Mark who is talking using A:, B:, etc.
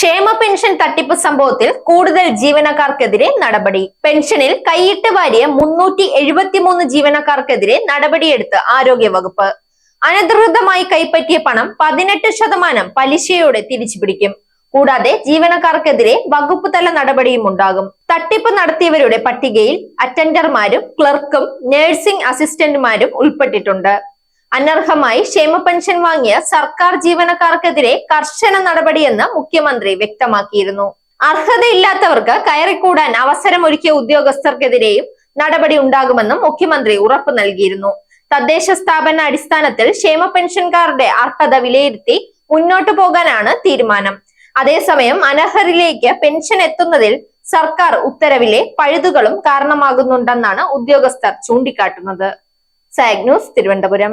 A: ക്ഷേമ പെൻഷൻ തട്ടിപ്പ് സംഭവത്തിൽ കൂടുതൽ ജീവനക്കാർക്കെതിരെ നടപടി. പെൻഷനിൽ കൈയിട്ട് വാരിയ മുന്നൂറ്റി എഴുപത്തിമൂന്ന് ജീവനക്കാർക്കെതിരെ നടപടിയെടുത്ത് ആരോഗ്യവകുപ്പ്. അനധികൃതമായി കൈപ്പറ്റിയ പണം പതിനെട്ട് ശതമാനം പലിശയോടെ തിരിച്ചുപിടിക്കും. കൂടാതെ ജീവനക്കാർക്കെതിരെ വകുപ്പ് തല നടപടിയും ഉണ്ടാകും. തട്ടിപ്പ് നടത്തിയവരുടെ പട്ടികയിൽ അറ്റൻഡർമാരും ക്ലർക്കും നഴ്സിംഗ് അസിസ്റ്റന്റുമാരും ഉൾപ്പെട്ടിട്ടുണ്ട്. അനർഹമായി ക്ഷേമ പെൻഷൻ വാങ്ങിയ സർക്കാർ ജീവനക്കാർക്കെതിരെ കർശന നടപടിയെന്ന് മുഖ്യമന്ത്രി വ്യക്തമാക്കിയിരുന്നു. അർഹതയില്ലാത്തവർക്ക് കയറിക്കൂടാൻ അവസരമൊരുക്കിയ ഉദ്യോഗസ്ഥർക്കെതിരെയും നടപടി ഉണ്ടാകുമെന്നും മുഖ്യമന്ത്രി ഉറപ്പു നൽകിയിരുന്നു. തദ്ദേശ സ്ഥാപന അടിസ്ഥാനത്തിൽ ക്ഷേമ പെൻഷൻകാരുടെ അർഹത വിലയിരുത്തി മുന്നോട്ടു പോകാനാണ് തീരുമാനം. അതേസമയം അനർഹരിലേക്ക് പെൻഷൻ എത്തുന്നതിൽ സർക്കാർ ഉത്തരവിലെ പഴുതുകളും കാരണമാകുന്നുണ്ടെന്നാണ് ഉദ്യോഗസ്ഥർ ചൂണ്ടിക്കാട്ടുന്നത്. Zag news Thiruvananthapuram.